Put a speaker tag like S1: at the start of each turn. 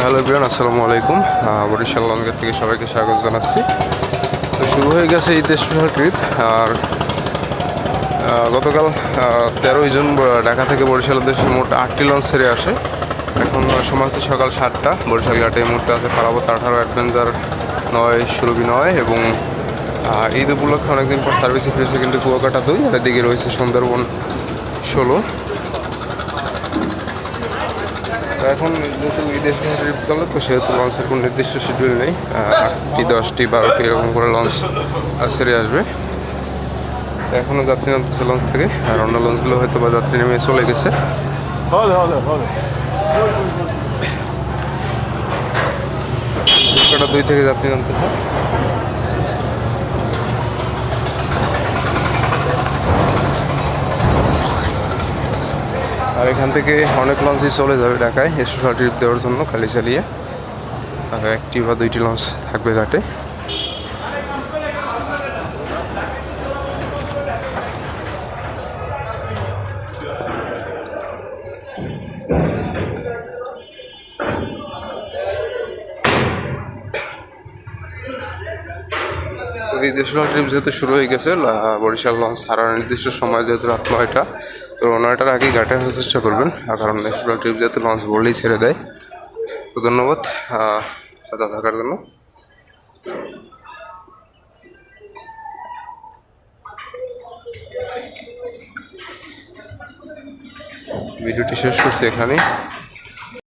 S1: Hello বিরান আসসালামু আলাইকুম। বরিশাল লঞ্চের থেকে সবাইকে স্বাগত জানাচ্ছি। তো শুরু হয়ে গেছে ঈদ স্পেশাল ট্রিপ আর গতকাল তেরোই জুন ঢাকা থেকে বরিশাল উদ্দেশ্যে মোট আটটি লঞ্চ ছেড়ে আসে। এখন সময় হচ্ছে সকাল সাতটা। বরিশাল ঘাটে এই মুহূর্তে আছে পারাবত আঠারো অ্যাডভেঞ্চার নয়, সুরভি নয় এবং ঈদ উপলক্ষে অনেকদিন পর সার্ভিসে ফিরেছে কিন্তু কুয়াকাটা দুই আর এদিকে রয়েছে সুন্দরবন ষোলো। এখন যেহেতু বিদেশ ট্রিপ চলে তো সেহেতু লঞ্চের কোনো নির্দিষ্ট শিডিউল নেই। আটটি দশটি বারোটি এরকম করে লঞ্চ সেরে আসবে। তো এখনও যাত্রী নামতেছে লঞ্চ থেকে। আর অন্য লঞ্চগুলো হয়তো বা যাত্রী নেমে চলে গেছে। দুই থেকে যাত্রী নামতেছে। আর এখান থেকে অনেক লঞ্চই চলে যাবে ঢাকায় স্পেশাল ট্রিপ দেওয়ার জন্য খালি চালিয়ে। আর একটি বা দুইটি লঞ্চ থাকবে ঘাটে দেশের ট্রিপ যেহেতু শুরু হয়ে গেছে বরিশাল লঞ্চ ছাড়ার নির্দিষ্ট সময় যেহেতু রাত নয়টা তো নয়টার আগে গাড়ি আসার চেষ্টা করবেন কারণ ন্যাশনাল ট্রিপ যাতে লঞ্চ বললেই ছেড়ে দেয়। তো ধন্যবাদ সাদা থাকার জন্য। ভিডিওটি শেষ করছি এখানেই।